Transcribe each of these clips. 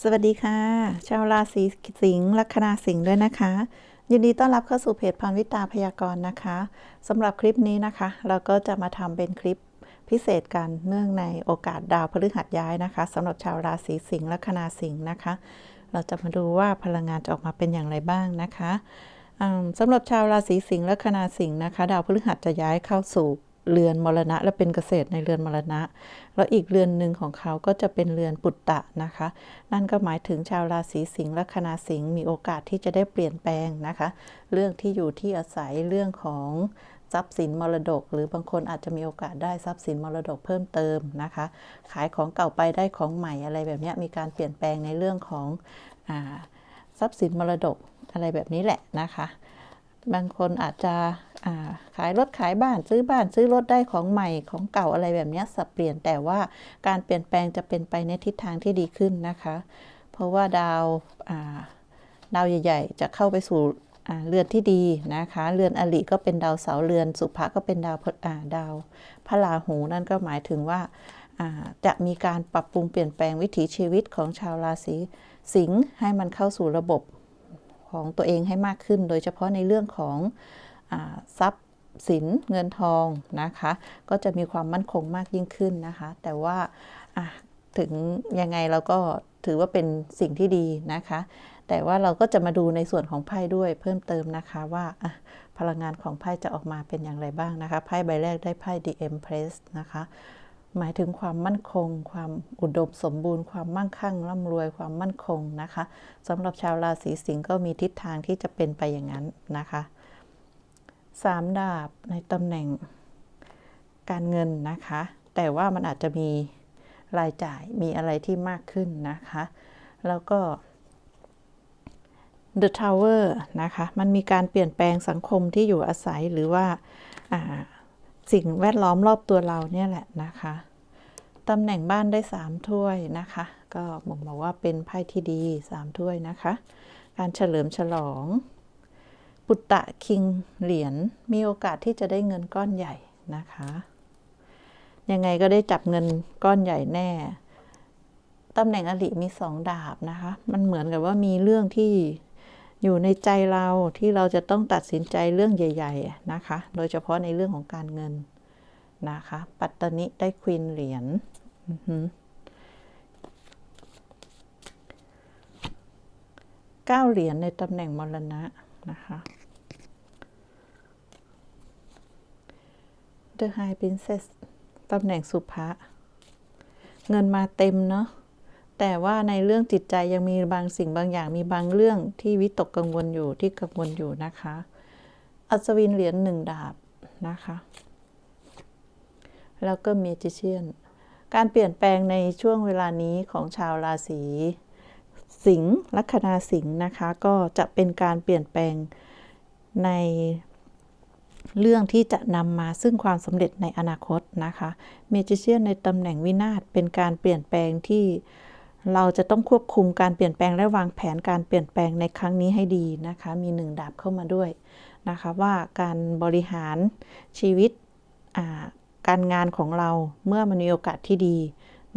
สวัสดีค่ะ ชาวราศีสิงห์ลัคนาสิงห์ด้วยนะคะ ยินดีต้อนรับเข้าสู่เพจพันวิตาพยากรณ์นะคะสำหรับคลิปนี้นะคะ เราก็จะมาทำเป็นคลิปพิเศษกันเนื่องในโอกาสดาวพฤหัสย้ายนะคะสำหรับชาวราศีสิงห์ลัคนาสิงห์นะคะ เราจะมาดูว่าพลังงานจะออกมาเป็นอย่างไรบ้างนะคะสำหรับชาวราศีสิงห์ลัคนาสิงห์นะคะ ดาวพฤหัสจะย้ายเข้าสู่ เรือนมรณะ และเป็นเกษตรในเรือนมรณะ แล้วอีกเรือนหนึ่งของเขาก็จะเป็นเรือนปุตตะนะคะ นั่นก็หมายถึงชาวราศีสิงห์และคนาสิงห์มีโอกาสที่จะได้เปลี่ยนแปลงนะคะ เรื่องที่อยู่ที่อาศัยเรื่องของทรัพย์สินมรดก หรือบางคนอาจจะมีโอกาสได้ทรัพย์สินมรดกเพิ่มเติมนะคะ ขายของเก่าไปได้ของใหม่อะไรแบบนี้มีการเปลี่ยนแปลงในเรื่องของทรัพย์สินมรดกอะไรแบบนี้แหละนะคะ บางคนอาจจะ ขายรถขายบ้านซื้อบ้านซื้อรถได้ของใหม่ของเก่าอะไรแบบนี้สับเปลี่ยนแต่ว่าการเปลี่ยนแปลงจะเป็นไปในทิศทางที่ดีขึ้นนะคะ เพราะว่าดาวาดาวใหญ่ ๆ จะเข้าไปสู่เรือนที่ดีนะคะ เรือนอลิก็เป็นดาวเสาร์เรือน สุภะก็เป็นดาวพฤอ่าดาวพระราหูนั่นก็หมายถึงว่าาจะมีการปรับปรุงเปลี่ยนแปลงวิถีชีวิตของชาวราศีสิงห์ให้มันเข้าสู่ระบบของตัวเองให้มากขึ้น โดยเฉพาะในเรื่องของ ทรัพย์สินเงินทองนะคะ ก็จะมีความมั่นคงมากยิ่งขึ้นนะคะ แต่ว่าถึงยังไงเราก็ถือว่าเป็นสิ่งที่ดีนะคะ แต่ว่าเราก็จะมาดูในส่วนของไพ่ด้วยเพิ่มเติมนะคะว่าพลังงานของไพ่จะออกมาเป็นอย่างไรบ้างนะคะ ไพ่ใบแรกได้ไพ่ The Empress นะคะ หมายถึงความมั่นคง ความอุดมสมบูรณ์ ความมั่งคั่งร่ำรวย ความมั่นคงนะคะสำหรับชาวราศีสิงห์ก็มีทิศทางที่จะเป็นไปอย่างนั้นนะคะ สามดาบในตำแหน่งการเงินนะคะ แต่ว่ามันอาจจะมีรายจ่ายมีอะไรที่มากขึ้นนะคะ แล้วก็ The Tower นะคะ มันมีการเปลี่ยนแปลงสังคมที่อยู่อาศัยหรือว่าาสิ่งแวดล้อมรอบตัวเราเนี่ยแหละนะคะตำแหน่งบ้านได้ 3 ถ้วยนะคะ ก็บอกบอกว่าเป็นไพ่ที่ดี 3 ถ้วยนะคะ การเฉลิมฉลอง ปุตตะคิงเหรียญมีโอกาสที่จะได้เงินก้อนใหญ่นะคะ ยังไงก็ได้จับเงินก้อนใหญ่แน่ตำแหน่งอลิมีสองดาบนะคะ มันเหมือนกับว่ามีเรื่องที่อยู่ในใจเราที่เราจะต้องตัดสินใจเรื่องใหญ่ ๆ นะคะ โดยเฉพาะในเรื่องของการเงินนะคะ ปัตตนิได้ควีนเหรียญเก้าเหรียญในตำแหน่งมรณะ นะคะ The High Princess ตำแหน่งสุภะเงินมาเต็มเนาะแต่ว่าในเรื่องจิตใจยังมีบางสิ่งบางอย่างมีบางเรื่องที่วิตกกังวลอยู่ที่กังวลอยู่นะคะ อัศวินเหรียญหนึ่งดาบนะคะ แล้วก็เมจิเชียน การเปลี่ยนแปลงในช่วงเวลานี้ของชาวราศี สิงห์ลัคนาสิงห์นะคะ ก็จะเป็นการเปลี่ยนแปลงในเรื่องที่จะนำมาซึ่งความสำเร็จในอนาคตนะคะเมจิเชียนในตำแหน่งวินาศเป็นการเปลี่ยนแปลงที่เราจะต้องควบคุมการเปลี่ยนแปลงและวางแผนการเปลี่ยนแปลงในครั้งนี้ให้ดีนะคะ มีหนึ่งดาบเข้ามาด้วยนะคะว่าการบริหารชีวิตการงานของเราเมื่อมันมีโอกาสที่ดี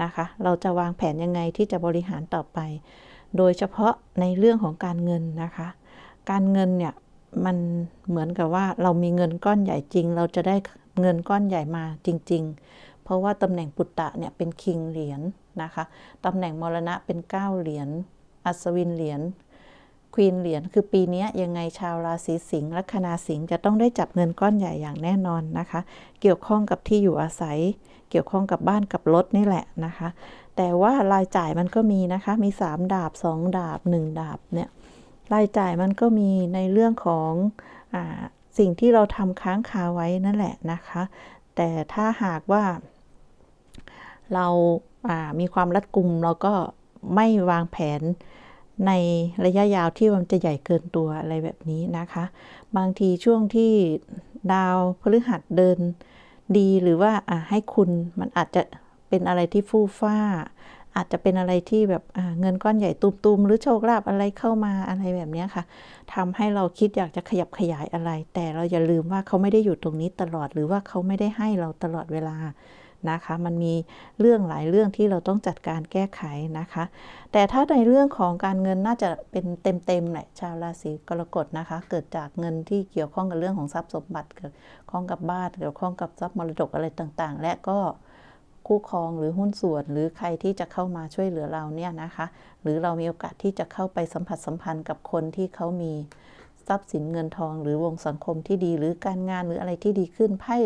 นะคะ เราจะวางแผนยังไงที่จะบริหารต่อไป โดยเฉพาะในเรื่องของการเงินนะคะ การเงินเนี่ยมันเหมือนกับว่าเรามีเงินก้อนใหญ่จริง เราจะได้เงินก้อนใหญ่มาจริง ๆ เพราะว่าตำแหน่งปุตตะเนี่ยเป็นคิงเหรียญนะคะตำแหน่งมรณะเป็นเก้าเหรียญอัศวินเหรียญ ควีนเหรียญคือปีนี้ยังไงชาวราศีสิงห์ลัคนาสิงห์จะต้องได้จับเงินก้อนใหญ่อย่างแน่นอนนะคะ เกี่ยวข้องกับที่อยู่อาศัย เกี่ยวข้องกับบ้านกับรถนี่แหละนะคะ แต่ว่ารายจ่ายมันก็มีนะคะ มี 3 ดาบ 2 ดาบ 1 ดาบเนี่ยรายจ่ายมันก็มีในเรื่องของอสิ่งที่เราทำค้างคาไว้นั่นแหละนะคะ แต่ถ้าหากว่าเรามีความรัดกุมเราก็ไม่วางแผน ในระยะยาวที่มันจะใหญ่เกินตัวอะไรแบบนี้นะคะ บางทีช่วงที่ดาวพฤหัสเดินดีหรือว่าให้คุณมันอาจจะเป็นอะไรที่ฟู่ฟ้า อาจจะเป็นอะไรที่แบบเงินก้อนใหญ่ตุมๆหรือโชคลาภอะไรเข้ามาอะไรแบบนี้ค่ะทำให้เราคิดอยากจะขยับขยายอะไร แต่เราอย่าลืมว่าเขาไม่ได้อยู่ตรงนี้ตลอดหรือว่าเขาไม่ได้ให้เราตลอดเวลา นะคะ มันมีเรื่องหลายเรื่องที่เราต้องจัดการแก้ไขนะคะ แต่ถ้าในเรื่องของการเงินน่าจะเป็นเต็มๆแหละชาวราศีกรกฎนะคะ เกิดจากเงินที่เกี่ยวข้องกับเรื่องของทรัพย์สมบัติเกี่ยวข้องกับบ้านเกี่ยวข้องกับทรัพย์มรดกอะไรต่างๆ และก็คู่ครองหรือหุ้นส่วน หรือใครที่จะเข้ามาช่วยเหลือเราเนี่ยนะคะ หรือเรามีโอกาสที่จะเข้าไปสัมผัสสัมพันธ์กับคนที่เขามีทรัพย์สินเงินทอง หรือวงสังคมที่ดีหรือการงานหรืออะไรที่ดีขึ้นไพ่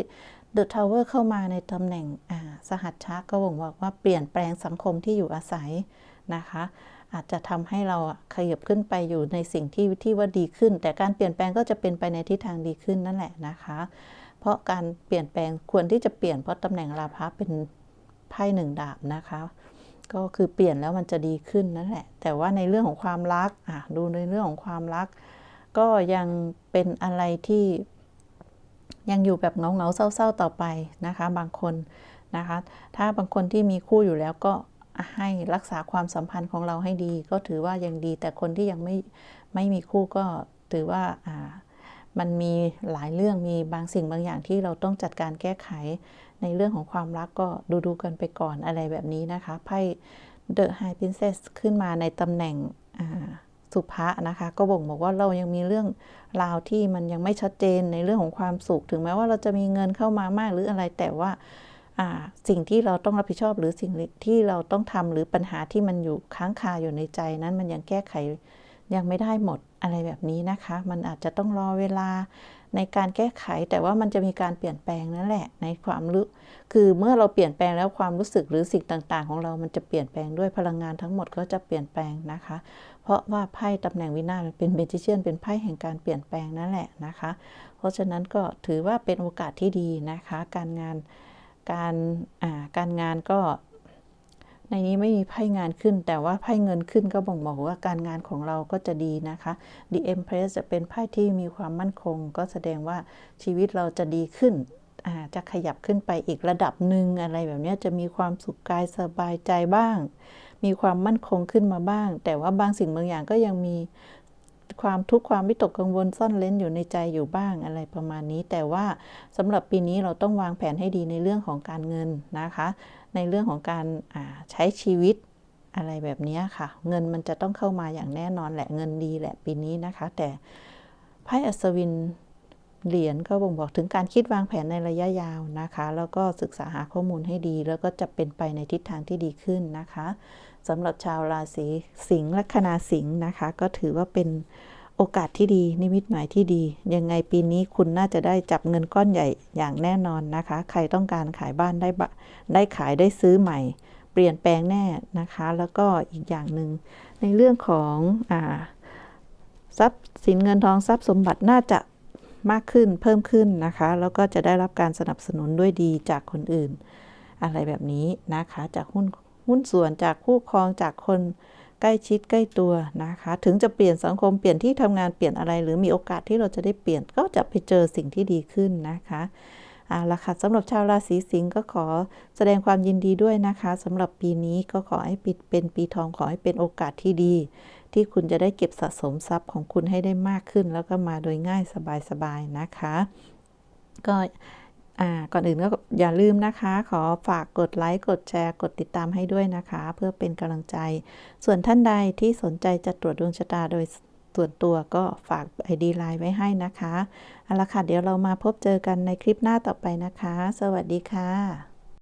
เดอะทาวเวอร์เข้ามาในตำแหน่งสหัชชะก็บ่งบอกว่าเปลี่ยนแปลงสังคมที่อยู่อาศัยนะคะ อาจจะทำให้เราขยับขึ้นไปอยู่ในสิ่งที่ที่ว่าดีขึ้น แต่การเปลี่ยนแปลงก็จะเป็นไปในทิศทางดีขึ้นนั่นแหละนะคะ เพราะการเปลี่ยนแปลงควรที่จะเปลี่ยนเพราะตำแหน่งราพะเป็นไพ่หนึ่งดาบนะคะ ก็คือเปลี่ยนแล้วมันจะดีขึ้นนั่นแหละ แต่ว่าในเรื่องของความรักอะดูในเรื่องของความรัก ก็ยังเป็นอะไรที่ ยังอยู่แบบเงาเงาเศร้าๆต่อไปนะคะ บางคนนะคะ ถ้าบางคนที่มีคู่อยู่แล้วก็ให้รักษาความสัมพันธ์ของเราให้ดี ก็ถือว่ายังดี แต่คนที่ยังไม่ไม่มีคู่ก็ถือว่าอ่ามันมีหลายเรื่องมีบางสิ่งบางอย่างที่เราต้องจัดการแก้ไข ในเรื่องของความรักก็ดูดูกันไปก่อนอะไรแบบนี้นะคะไพ่เดอะไฮพินเซสขึ้นมาในตำแหน่ง สุภะนะคะ ก็บ่งบอกว่าเรายังมีเรื่องราวที่มันยังไม่ชัดเจนในเรื่องของความสุข ถึงแม้ว่าเราจะมีเงินเข้ามามากหรืออะไรแต่ว่าสิ่งที่เราต้องรับผิดชอบหรือสิ่งที่เราต้องทำหรือปัญหาที่มันอยู่ค้างคาอยู่ในใจนั้นมันยังแก้ไขยังไม่ได้หมดอะไรแบบนี้นะคะ มันอาจจะต้องรอเวลาในการแก้ไข แต่ว่ามันจะมีการเปลี่ยนแปลงนั่นแหละ ในความรู้คือเมื่อเราเปลี่ยนแปลงแล้วความรู้สึกหรือสิ่งต่าง ๆ ของเรามันจะเปลี่ยนแปลงด้วยพลังงานทั้งหมดก็จะเปลี่ยนแปลงนะคะ ราะว่าไพ่ตำแหน่งวินาศเป็นเบจิเชียนเป็นไพ่แห่งการเปลี่ยนแปลงนั่นแหละนะคะ เพราะฉะนั้นก็ถือว่าเป็นโอกาสที่ดีนะคะ การงานการการงานก็ในนี้ไม่มีไพ่งานขึ้น แต่ว่าไพ่เงินขึ้นก็บ่งบอกว่าการงานของเราก็จะดีนะคะ The Empress จะเป็นไพ่ที่มีความมั่นคง ก็แสดงว่าชีวิตเราจะดีขึ้น จะขยับขึ้นไปอีกระดับหนึ่งอะไรแบบนี้จะมีความสุขกายสบายใจบ้าง มีความมั่นคงขึ้นมาบ้าง แต่ว่าบางสิ่งบางอย่างก็ยังมีความทุกข์ความวิตกกังวลซ่อนเล้นอยู่ในใจอยู่บ้างอะไรประมาณนี้ แต่ว่าสำหรับปีนี้เราต้องวางแผนให้ดีในเรื่องของการเงินนะคะ ในเรื่องของการใช้ชีวิตอะไรแบบนี้ค่ะ เงินมันจะต้องเข้ามาอย่างแน่นอนแหละเงินดีแหละปีนี้นะคะ แต่ไพ่อัศวินเหรียญก็บ่งบอกถึงการคิดวางแผนในระยะยาวนะคะ แล้วก็ศึกษาหาข้อมูลให้ดี แล้วก็จะเป็นไปในทิศทางที่ดีขึ้นนะคะ สำหรับชาวราศีสิงห์ลัคนาสิงห์นะคะ ก็ถือว่าเป็นโอกาสที่ดี นิมิตหมายที่ดี ยังไงปีนี้คุณน่าจะได้จับเงินก้อนใหญ่อย่างแน่นอนนะคะ ใครต้องการขายบ้านได้ได้ขายได้ซื้อใหม่ เปลี่ยนแปลงแน่นะคะ แล้วก็อีกอย่างหนึ่งในเรื่องของอทรัพย์สินเงินทองทรัพย์สมบัติน่าจะมากขึ้นเพิ่มขึ้นนะคะ แล้วก็จะได้รับการสนับสนุนด้วยดีจากคนอื่น อะไรแบบนี้นะคะจากหุ้น หุ้นส่วนจากคู่ครองจากคนใกล้ชิดใกล้ตัวนะคะ ถึงจะเปลี่ยนสังคมเปลี่ยนที่ทำงานเปลี่ยนอะไร หรือมีโอกาสที่เราจะได้เปลี่ยนก็จะไปเจอสิ่งที่ดีขึ้นนะคะเอาละค่ะสำหรับชาวราศีสิงห์ก็ขอแสดงความยินดีด้วยนะคะสำหรับปีนี้ก็ขอให้ปิดเป็นปีทองขอให้เป็นโอกาสที่ดี ที่คุณจะได้เก็บสะสมทรัพย์ของคุณให้ได้มากขึ้น แล้วก็มาโดยง่ายสบายๆนะคะ ก็ ก่อนอื่นก็อย่าลืมนะคะ ขอฝากกดไลค์กดแชร์กดติดตามให้ด้วยนะคะ เพื่อเป็นกำลังใจ ส่วนท่านใดที่สนใจจะตรวจดวงชะตาโดยส่วนตัวก็ฝาก ID ไลน์ไว้ให้นะคะเอาละค่ะเดี๋ยวเรามาพบเจอกันในคลิปหน้าต่อไปนะคะ สวัสดีค่ะ